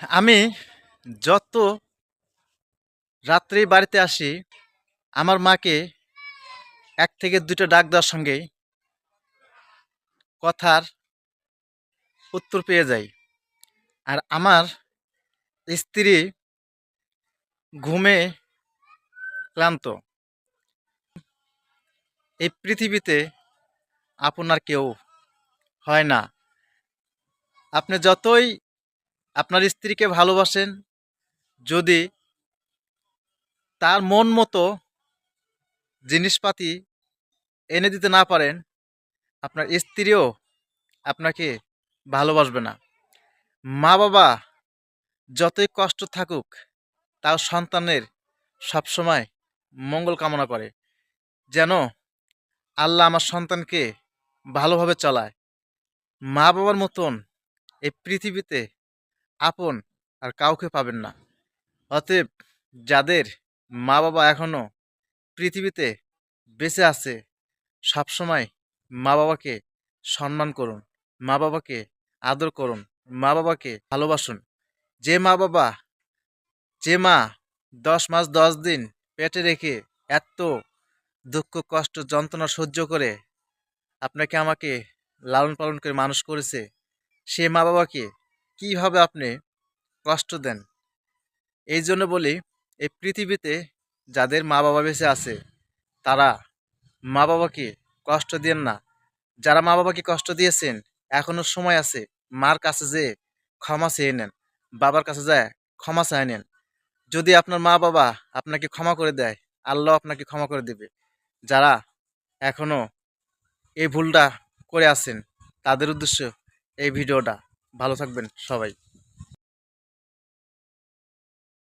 আমি যত রাত্রেই বাড়িতে আসি, আমার মাকে এক থেকে দুটো ডাক দেওয়ার সঙ্গেই কথার উত্তর পেয়ে যাই। আর আমার স্ত্রী ঘুমে ক্লান্ত। এই পৃথিবীতে আপনার কেউ হয় না। আপনি যতই আপনার স্ত্রীকে ভালোবাসেন, যদি তার মন মতো জিনিসপাতি এনে দিতে না পারেন, আপনার স্ত্রীও আপনাকে ভালোবাসবে না। মা বাবা যতই কষ্ট থাকুক তাও সন্তানের সবসময় মঙ্গল কামনা করে, যেন আল্লাহ আমার সন্তানকে ভালোভাবে চলায়। মা বাবার মতন এই পৃথিবীতে আপন আর কাউকে পাবেন না। অতএব যাদের মা বাবা এখনও পৃথিবীতে বেঁচে আছে, সবসময় মা বাবাকে সম্মান করুন মা বাবাকে আদর করুন মা বাবাকে ভালোবাসুন। যে মা বাবা যে মা দশ মাস দশ দিন পেটে রেখে এত দুঃখ, কষ্ট, যন্ত্রণা সহ্য করে আপনাকে আমাকে লালন পালন করে মানুষ করেছে, সে মা বাবাকে কীভাবে আপনি কষ্ট দেন? এই জন্য বলি, এই পৃথিবীতে যাদের মা বাবা বেঁচে আছে, তারা মা বাবাকে কষ্ট দেন না। যারা মা বাবাকে কষ্ট দিয়েছেন, এখনও সময় আছে মার কাছে যে ক্ষমা চেয়ে নেন, বাবার কাছে যায় ক্ষমা চেয়ে নেন। যদি আপনার মা বাবা আপনাকে ক্ষমা করে দেয়, আল্লাহ আপনাকে ক্ষমা করে দেবে। যারা এখনও এই ভুলটা করে আছেন, তাদের উদ্দেশ্য এই ভিডিওটা। ভালো থাকবেন সবাই।